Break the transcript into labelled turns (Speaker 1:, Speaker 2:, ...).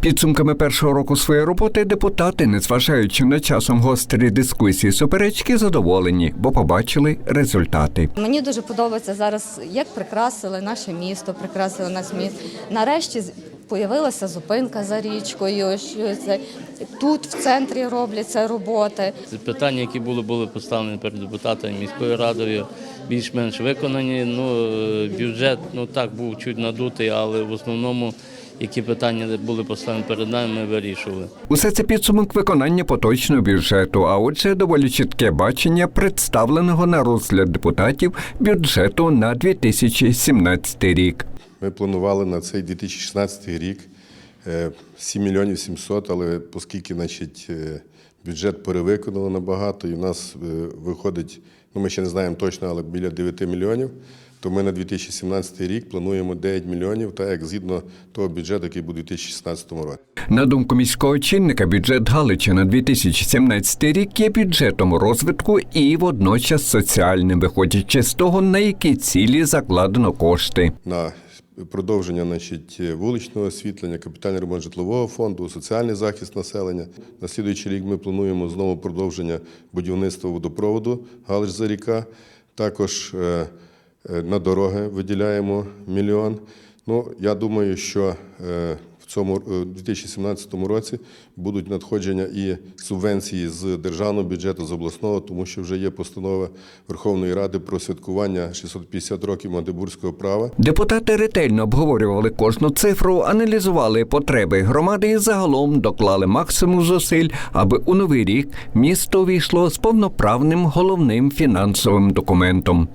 Speaker 1: Підсумками першого року своєї роботи депутати, незважаючи на часом гострі дискусії суперечки, задоволені, бо побачили результати.
Speaker 2: Мені дуже подобається зараз, як прикрасили наше місто, прикрасили наш міст. Нарешті появилася зупинка за річкою. Що це тут в центрі робляться роботи.
Speaker 3: Питання, які були, були поставлені перед депутатами міською радою, більш-менш виконані. Ну, е, бюджет ну так був чуть надутий, але в основному які питання були поставлені перед нами, ми вирішували.
Speaker 1: Усе це підсумок виконання поточного бюджету, а отже, доволі чітке бачення представленого на розгляд депутатів бюджету на 2017 рік.
Speaker 4: Ми планували на цей 2016 рік е, 7 мільйонів 700, але оскільки значить, е, бюджет перевиконало набагато, і в нас е, виходить, ну ми ще не знаємо точно, але біля 9 мільйонів, то ми на 2017 рік плануємо 9 мільйонів, так як згідно того бюджету, який буде у 2016 році.
Speaker 1: На думку міського очільника, бюджет Галича на 2017 рік є бюджетом розвитку і водночас соціальним, виходячи з того, на які цілі закладено кошти.
Speaker 4: на продовження значить, вуличного освітлення, капітальний ремонт житлового фонду, соціальний захист населення. На слідуючий рік ми плануємо знову продовження будівництва водопроводу Галич за ріка. Також е, е, на дороги виділяємо мільйон. Ну, я думаю, що е, цьому е, 2017 році будуть надходження і субвенції з державного бюджету, з обласного, тому що вже є постанова Верховної Ради про святкування 650 років Магдебурзького права.
Speaker 1: Депутати ретельно обговорювали кожну цифру, аналізували потреби громади і загалом доклали максимум зусиль, аби у новий рік місто увійшло з повноправним головним фінансовим документом.